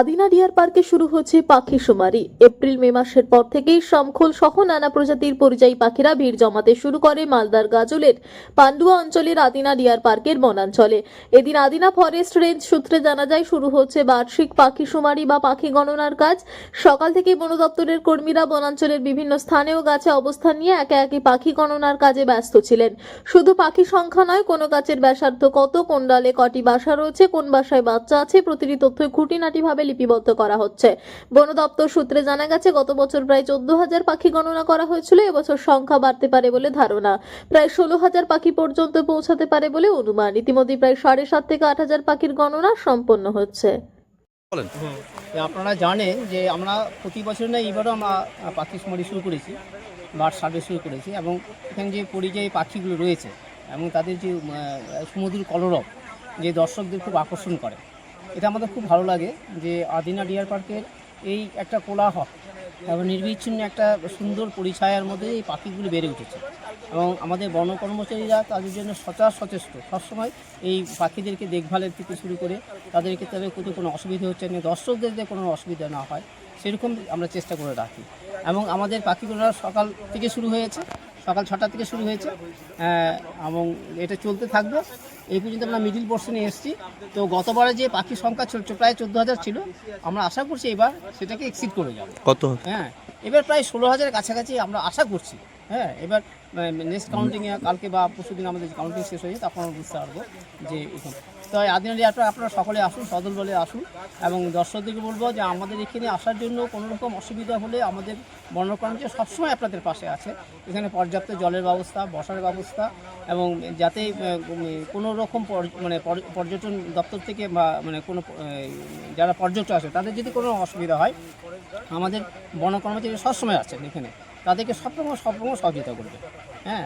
Adina deer পার্কে শুরু হচ্ছে পাখি শুমারি। এপ্রিল, মে মাসের পর থেকেই শমখোল সহ নানা প্রজাতির পরিযায়ী পাখিরা ভিড় জমাতে শুরু করে মালদার গাজলের পান্ডুয়া অঞ্চলের আদিনা ডিয়ার পার্কের বনাঞ্চলে। এদিন আদিনা ফরেস্ট রেঞ্জ সূত্রে জানা যায়, শুরু হচ্ছে বার্ষিক পাখি শুমারি বা পাখি গণনার কাজ। সকাল থেকেই বন দপ্তরের কর্মীরা বনাঞ্চলের বিভিন্ন স্থানে ও গাছে অবস্থান নিয়ে একে একে পাখি গণনার কাজে ব্যস্ত ছিলেন। শুধু পাখি সংখ্যা নয়, কোনো গাছের ব্যাসার্ধ কত, কোন ডালে কটি বাসা রয়েছে, কোন বাসায় বাচ্চা আছে, প্রতিটি তথ্য খুঁটিনাটিভাবে লিপিবদ্ধ করা হচ্ছে। বন দপ্তর সূত্রে জানা গেছে গত বছর প্রায় চোদ্দ হাজার পাখি গণনা করা হয়েছিল এবছর সংখ্যা বাড়তে পারে বলে ধারণা। প্রায় ষোলো হাজার পাখি পর্যন্ত পৌঁছাতে পারে বলে অনুমান। ইতিমধ্যে প্রায় সাড়ে সাত থেকে আট হাজার পাখির গণনা সম্পন্ন হচ্ছে। বলেন। আপনারা জানেন যে আমরা প্রতি বছর না এইবারও আমরা পাখি শুমারি শুরু করেছি বার্ড সার্ভে শুরু করেছি এবং এখানে যে পরিযায়ী পাখিগুলো রয়েছে এবং তাদের যে সুমধুর কলরব যে দর্শকদের খুব আকর্ষণ করে। এটা আমাদের খুব ভালো লাগে যে আদিনা ডিয়ার পার্কের এই একটা কোলাহল এবং নির্বিচ্ছিন্ন একটা সুন্দর পরিছায়ার মধ্যে এই পাখিগুলো বেড়ে উঠেছে। এবং আমাদের বন কর্মচারীরা তাদের জন্য সচা সচেষ্ট। সবসময় এই পাখিদেরকে দেখভালের থেকে শুরু করে তাদেরকে তাদের কোথাও কোনো অসুবিধা হচ্ছে না, দর্শকদের যে কোনো অসুবিধা না হয়, সেরকম আমরা চেষ্টা করে রাখি। এবং আমাদের পাখিগুলো সকাল থেকে শুরু হয়েছে, সকাল ছটা থেকে শুরু হয়েছে এবং এটা চলতে থাকবে। এই পর্যন্ত আমরা মিডিল পোর্শনে এসেছি। তো গতবারে যে পাখির সংখ্যা প্রায় চোদ্দ হাজার ছিল আমরা আশা করছি এবার সেটাকে এক্সিড করে যাবে। কত হ্যাঁ এবার প্রায় ষোলো হাজারের কাছাকাছি আমরা আশা করছি। হ্যাঁ এবার নেক্সট কাউন্টিংয়ে কালকে বা পরশুদিন আমাদের কাউন্টিং শেষ হয়ে যায় তখন আমরা বুঝতে পারব যে তো আদিনালি আপনারা আপনারা সকলে আসুন সদল বলে আসুন এবং দর্শকদেরকে বলব যে আমাদের এখানে আসার জন্য কোনো রকম অসুবিধা হলে আমাদের বর্ণকর্মচারী সবসময় আপনাদের পাশে আছে। এখানে পর্যাপ্ত জলের ব্যবস্থা বসার ব্যবস্থা এবং যাতে কোনো রকম মানে পর্যটন দপ্তর থেকে বা মানে কোনো যারা পর্যটক আসে, তাদের যদি কোনো অসুবিধা হয়, আমাদের বন কর্মচারী সবসময় আছেন এখানে। তাদেরকে সব রকম সব রকম সহযোগিতা করবে। হ্যাঁ।